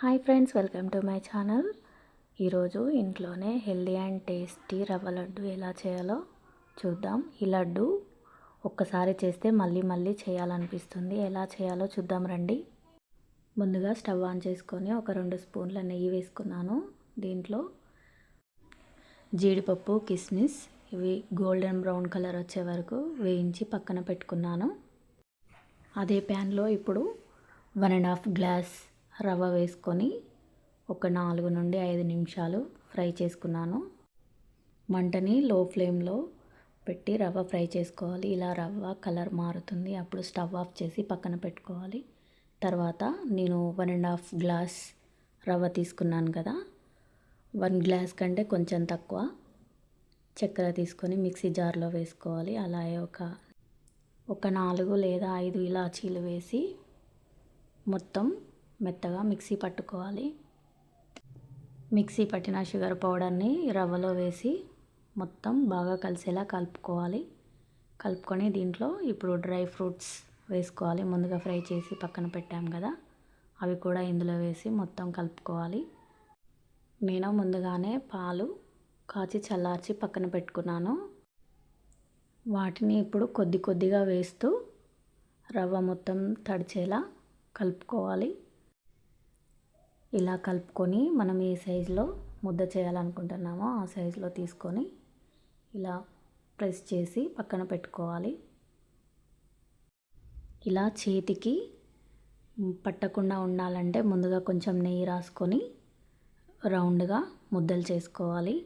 Hi friends welcome to my channel. ఈరోజు ఇంట్లోనే healthy and tasty రవ్వ లడ్డు ఎలా చేయాలో చూద్దాం. ఈ లడ్డు ఒక్కసారి చేస్తే మళ్ళీ మళ్ళీ చేయాలనిపిస్తుంది. ఎలా చేయాలో చూద్దాం రండి. ముందుగా స్టవ్ ఆన్ చేసుకొని ఒక రెండు స్పూన్ల నెయ్యి వేసుకున్నాను. దీంట్లో జీడిపప్పు కిస్మిస్ ఇవి గోల్డెన్ బ్రౌన్ కలర్ వచ్చే వరకు వేయించి పక్కన పెట్టుకున్నాను. అదే ప్యాన్లో ఇప్పుడు వన్ అండ్ హాఫ్ గ్లాస్ రవ్వ వేసుకొని ఒక నాలుగు నుండి ఐదు నిమిషాలు ఫ్రై చేసుకున్నాను. మంటని లో ఫ్లేమ్లో పెట్టి రవ్వ ఫ్రై చేసుకోవాలి. ఇలా రవ్వ కలర్ మారుతుంది. అప్పుడు స్టవ్ ఆఫ్ చేసి పక్కన పెట్టుకోవాలి. తర్వాత నేను వన్ అండ్ హాఫ్ గ్లాస్ రవ్వ తీసుకున్నాను కదా. వన్ గ్లాస్ కంటే కొంచెం తక్కువ చక్కెర తీసుకొని మిక్సీ జార్లో వేసుకోవాలి. అలాగే ఒక ఒక నాలుగు లేదా ఐదు ఇలాచీలు వేసి మొత్తం మెత్తగా మిక్సీ పట్టుకోవాలి. మిక్సీ పట్టిన షుగర్ పౌడర్ని రవ్వలో వేసి మొత్తం బాగా కలిసేలా కలుపుకోవాలి. కలుపుకొని దీంట్లో ఇప్పుడు డ్రై ఫ్రూట్స్ వేసుకోవాలి. ముందుగా ఫ్రై చేసి పక్కన పెట్టాం కదా అవి కూడా ఇందులో వేసి మొత్తం కలుపుకోవాలి. నేను ముందుగానే పాలు కాచి చల్లార్చి పక్కన పెట్టుకున్నాను. వాటిని ఇప్పుడు కొద్ది కొద్దిగా వేస్తూ రవ్వ మొత్తం తడిచేలా కలుపుకోవాలి. ఇలా కలుపుకొని మనం ఏ సైజులో ముద్ద చేయాలనుకుంటున్నామో ఆ సైజులో తీసుకొని ఇలా ప్రెస్ చేసి పక్కన పెట్టుకోవాలి. ఇలా చేతికి పట్టకుండా ఉండాలంటే ముందుగా కొంచెం నెయ్యి రాసుకొని రౌండ్గా ముద్దలు చేసుకోవాలి.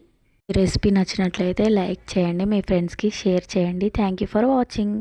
రెసిపీ నచ్చినట్లయితే లైక్ చేయండి మీ ఫ్రెండ్స్కి షేర్ చేయండి. Thank you for watching.